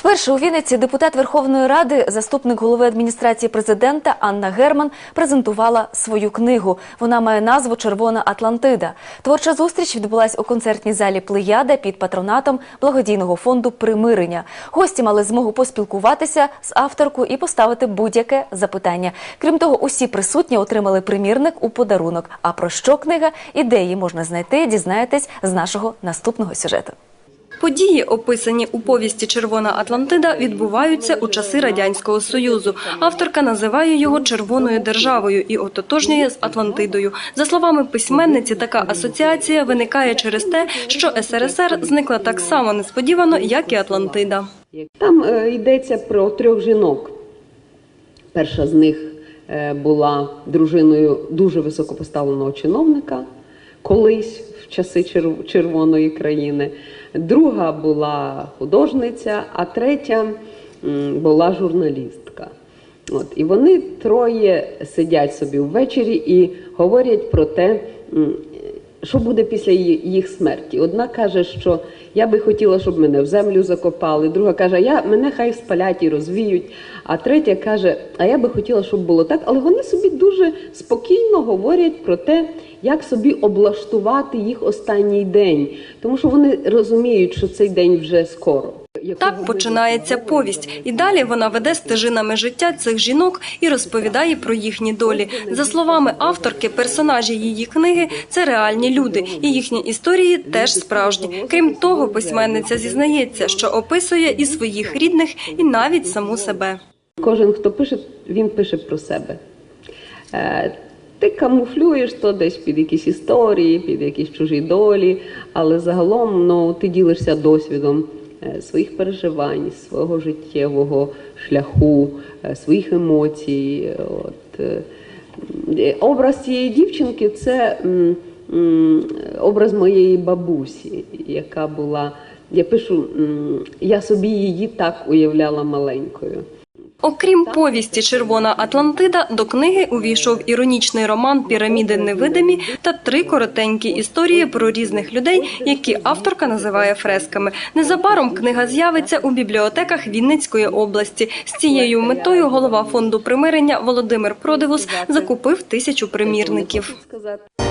Вперше у Вінниці депутат Верховної Ради, заступник голови адміністрації президента Анна Герман презентувала свою книгу. Вона має назву Червона Атлантида. Творча зустріч відбулась у концертній залі Плеяда під патронатом благодійного фонду Примирення. Гості мали змогу поспілкуватися з авторкою і поставити будь-яке запитання. Крім того, усі присутні отримали примірник у подарунок. А про що книга і де її можна знайти, дізнаєтесь з нашого наступного сюжету. Події, описані у повісті Червона Атлантида, відбуваються у часи радянського союзу. Авторка називає його червоною державою і ототожнює з Атлантидою. За словами письменниці, така асоціація виникає через те, що СРСР зникла так само несподівано, як і Атлантида. Там е, йдеться про трьох жінок. Перша з них е, була дружиною дуже високопоставленого чиновника колись в часи чер- червоної країни. Друга була художниця, а третя була журналістка. От, і вони троє сидять собі ввечері і говорять про те, що буде після їх смерті. Одна каже, що я би хотіла, щоб мене в землю закопали. Друга каже, я мене хай спалять і розвіють. А третя каже, а я би хотіла, щоб було так. Але вони собі дуже спокійно говорять про те, як собі облаштувати їх останній день, тому що вони розуміють, що цей день вже скоро. Так починається повість, і далі вона веде стежинами життя цих жінок і розповідає про їхні долі. За словами авторки, персонажі її книги це реальні люди, і їхні історії теж справжні. Крім того, письменниця зізнається, що описує і своїх рідних, і навіть саму себе. Кожен, хто пише, він пише про себе. Е, Ти камуфлюєш то десь під якісь історії, під якісь чужі долі, але загалом ну, ти ділишся досвідом своїх переживань, свого життєвого шляху, е, своїх емоцій. От, е, е, Образ цієї дівчинки це образ моєї бабусі, яка була. Я пишу, я собі її так уявляла маленькою. Окрім повісті Червона Атлантида, до книги увійшов іронічний роман Піраміди невидимі та три коротенькі історії про різних людей, які авторка називає фресками. Незабаром книга з'явиться у бібліотеках Вінницької області. З цією метою голова фонду примирення Володимир Продивус закупив тисячу примірників. Сказати.